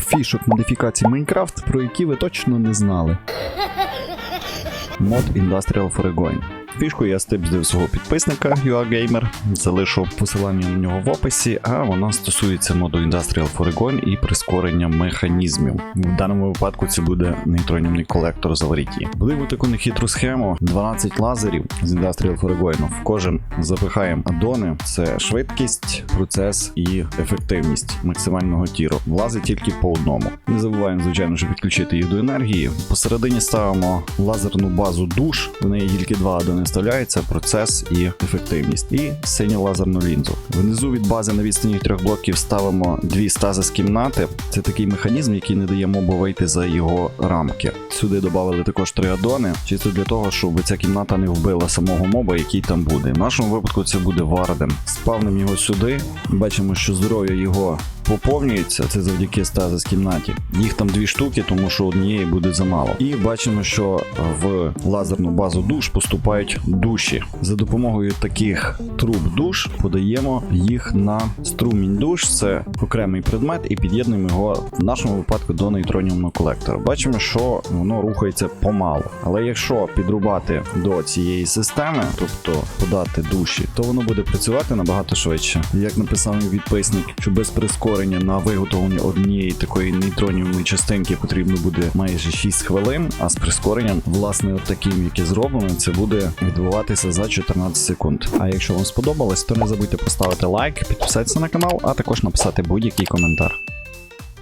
фішок модифікації Майнкрафт, про які ви точно не знали. Мод Industrial Foregoing. Фішку я стипздив свого підписника UAGamer, залишу посилання на нього в описі, а вона стосується моду Industrial Foregoing і прискорення механізмів. В даному випадку це буде нейтронімний колектор з. Вливу таку нехитру схему 12 лазерів з Industrial Foregoing. В кожен запихаємо адони: це швидкість, процес і ефективність максимального тіру. Влазить тільки по одному. Не забуваємо, звичайно, що підключити їх до енергії. Посередині ставимо лазерну базу душ. В неї тільки два адони вставляються: процес і ефективність. І синю лазерну лінзу. Внизу від бази на відстані трьох блоків ставимо дві стази з кімнати. Це такий механізм, який не дає мобу вийти за його рамки. Сюди додали також три адони, чисто для того, щоб ця кімната не вбила самого моба, який там буде. В нашому випадку це буде Варден. Спавним його сюди. Бачимо, що здоров'я його поповнюється. Це завдяки стази з кімнаті. Їх там дві штуки, тому що однієї буде замало. І бачимо, що в лазерну базу душ поступають душі. За допомогою таких труб душ подаємо їх на струмінь душ. Це окремий предмет, і під'єднуємо його в нашому випадку до нейтроніумного колектора. Бачимо, що воно рухається помалу. Але якщо підрубати до цієї системи, тобто подати душі, то воно буде працювати набагато швидше. Як написав мій підписник, що без прискорення на виготовлення однієї такої нейтронівної частинки потрібно буде майже 6 хвилин, а з прискоренням, власне, от таким, яке зроблено, це буде відбуватися за 14 секунд. А якщо вам сподобалось, то не забудьте поставити лайк, підписатися на канал, а також написати будь-який коментар.